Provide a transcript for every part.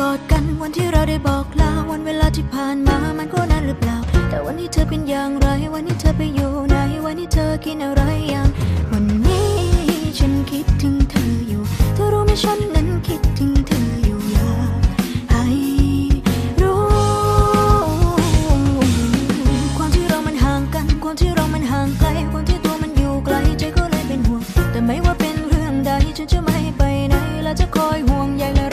กอดกันวันที่เราได้บอกลาวันเวลาที่ผ่านมามันก็นานหรือเปล่า แต่วันนี้เธอเป็นอย่างไร วันนี้เธอไปอยู่ไหนวันนี้เธอกินอะไรยังวันนี้ฉันคิดถึงเธออยู่ เธอรู้ไหมฉันนั้นคิดถึงเธออยู่อยากให้รู้ความที่เรามันห่างกัน ความที่เรามันห่างไกลความที่ตัวมันอยู่ไกลใจก็เลยเป็นห่วง แต่ไม่ว่าเป็นเรื่องใดฉันจะไม่ไปไหนและจะคอยห่วงใยและ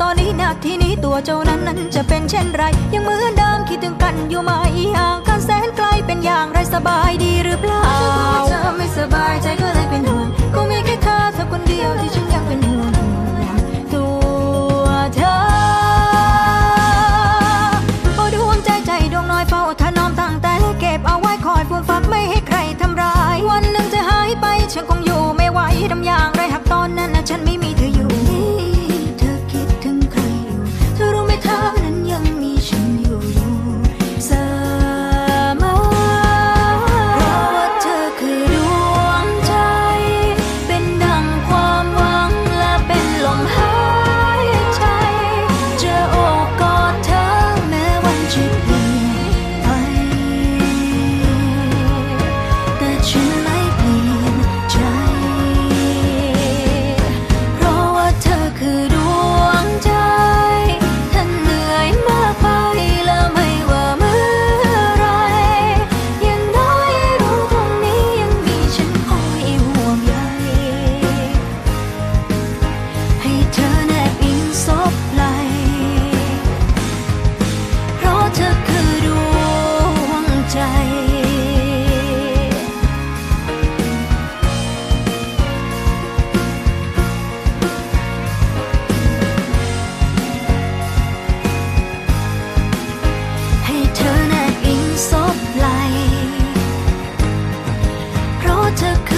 ตอนนี้นาทีนี้ตัวเจ้านั้นนั้นจะเป็นเช่นไร ยังเหมือนเดิมคิดถึงกันอยู่ไหมห่างกันแสนไกลเป็นอย่างไรสบายดีหรือเปล่า บไหลเพราะเธอ